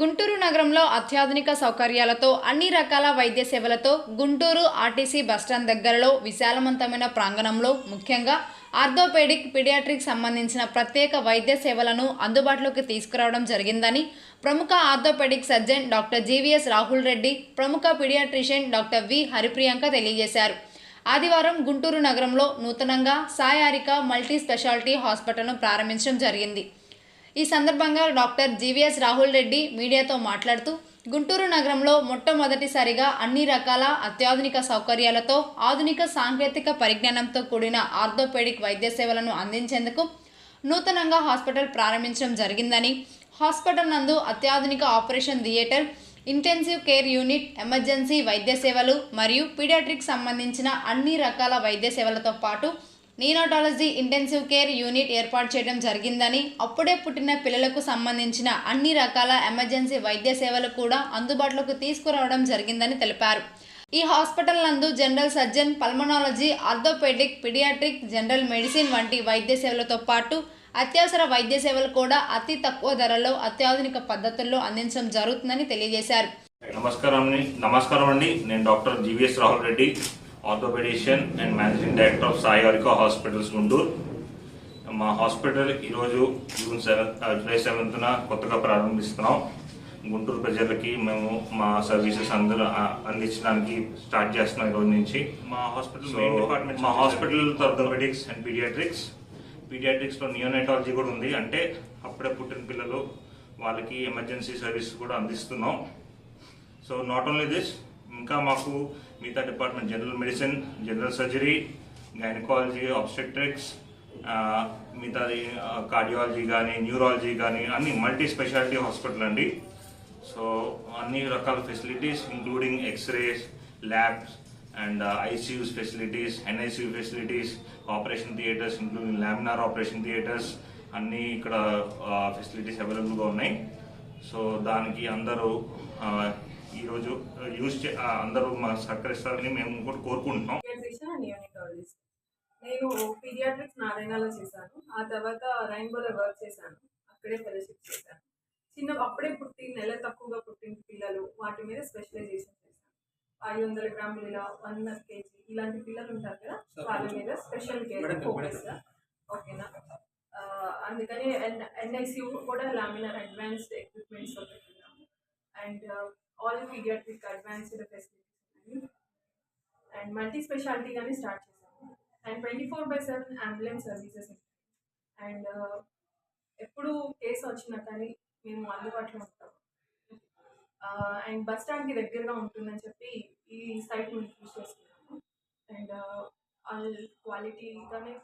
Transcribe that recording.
గుంటూరు నగరంలో అత్యాధునిక సౌకర్యాలతో అన్ని రకాల వైద్య సేవలతో గుంటూరు ఆర్టీసీ బస్టాండ్ దగ్గరలో విశాలవంతమైన ప్రాంగణంలో ముఖ్యంగా ఆర్థోపెడిక్ పిడియాట్రిక్ సంబంధించిన ప్రత్యేక వైద్య సేవలను అందుబాటులోకి తీసుకురావడం జరిగిందని ప్రముఖ orthopaedic surgeon doctor G V S Rahul Reddy ప్రముఖ పిడియాట్రిషియన్ డాక్టర్ వి హరిప్రియాంక తెలియజేశారు. ఆదివారం గుంటూరు నగరంలో నూతనంగా సాయారిక మల్టీ స్పెషాలిటీ హాస్పిటల్ను ప్రారంభించడం జరిగింది. ఈ సందర్భంగా డాక్టర్ జీవీఎస్ రాహుల్ రెడ్డి మీడియాతో మాట్లాడుతూ గుంటూరు నగరంలో మొట్టమొదటిసారిగా అన్ని రకాల అత్యాధునిక సౌకర్యాలతో ఆధునిక సాంకేతిక పరిజ్ఞానంతో కూడిన ఆర్థోపెడిక్ వైద్య సేవలను అందించేందుకు నూతనంగా హాస్పిటల్ ప్రారంభించడం జరిగిందని హాస్పిటల్ నందు అత్యాధునిక operation theatre intensive care unit emergency వైద్య సేవలు మరియు పీడియాట్రిక్ సంబంధించిన అన్ని రకాల వైద్య సేవలతో పాటు నీనోటాలజీ ఇంటెన్సివ్ కేర్ యూనిట్ ఏర్పాటు చేయడం జరిగిందని అప్పుడే పుట్టిన పిల్లలకు సంబంధించిన అన్ని రకాల ఎమర్జెన్సీ వైద్య సేవలు కూడా అందుబాటులోకి తీసుకురావడం జరిగిందని తెలిపారు. ఈ హాస్పిటల్ నందు general surgeon pulmonology orthopaedic paediatric general medicine వంటి వైద్య సేవలతో పాటు అత్యవసర వైద్య సేవలు కూడా అతి తక్కువ ధరలో అత్యాధునిక పద్ధతుల్లో అందించడం జరుగుతుందని తెలియజేశారు. నమస్కారం నమస్కారం అండి. నేను doctor G V S Rahul Reddy. Orthopaedician and managing director of Sai Arika hospitals Guntur. మా హాస్పిటల్ ఈరోజు జూన్ సెవెన్ జూలై సెవెంత్న కొత్తగా ప్రారంభిస్తున్నాం. గుంటూరు ప్రజలకి మేము మా సర్వీసెస్ అందరూ అందించడానికి స్టార్ట్ చేస్తున్నాం ఈరోజు నుంచి. మా హాస్పిటల్ మెయిన్ డిపార్ట్మెంట్ మా హాస్పిటల్ ఆర్థోపెడిక్స్ అండ్ పీడియాట్రిక్స్ పీడియాట్రిక్స్లో నియోనైటాలజీ కూడా ఉంది. అంటే అప్పుడే పుట్టిన పిల్లలు వాళ్ళకి ఎమర్జెన్సీ సర్వీస్ కూడా అందిస్తున్నాం. సో నాట్ ఓన్లీ దిస్ ఇంకా మాకు మిగతా department general medicine general surgery gynaecology obstetrics మిగతాది కార్డియాలజీ కానీ న్యూరాలజీ కానీ అన్ని మల్టీ స్పెషాలిటీ హాస్పిటల్ అండి. సో అన్ని రకాల facilities including X rays labs and ICUs facilities NICU facilities operation theatres including laminar operation theatres అన్నీ ఇక్కడ ఫెసిలిటీస్ అవైలబుల్గా ఉన్నాయి. సో దానికి అందరూ ఆ, అందరూ మా సహకరిస్తారని మేము కూడా కోరుకుంటున్నాం. నేను పీడియాట్రిక్స్ నారాయణలో చేశాను. ఆ తర్వాత రైన్బోలో వర్క్ చేశాను. అక్కడే ఫెలోషిప్ చేశాను. చిన్న అప్పుడే పుట్టి నెల తక్కువగా పుట్టిన పిల్లలు వాటి మీద స్పెషలైజేషన్ చేశాను. ఐదు వందల గ్రాములు ఇలా వన్ కేజీ ఇలాంటి పిల్లలు ఉంటారు కదా వాళ్ళ మీద స్పెషల్ కేర్ ఫోకస్ ఓకేనా అందుకని ఎన్ ఎన్ఐసియూ కూడా లామినార్ అడ్వాన్స్డ్ ఎక్విప్మెంట్స్ పెట్టుకున్నాము and all paediatric advanced facilities and multi స్పెషాలిటీగానే start చేశాము. And twenty four by seven ambulance services and ఎప్పుడు కేసు వచ్చినా కానీ మేము అందుబాటులో ఉంటాము. అండ్ బస్ స్టాండ్కి దగ్గరగా ఉంటుందని చెప్పి ఈ సైట్ మేము చూస్ చేసుకున్నాము అండ్ క్వాలిటీగానే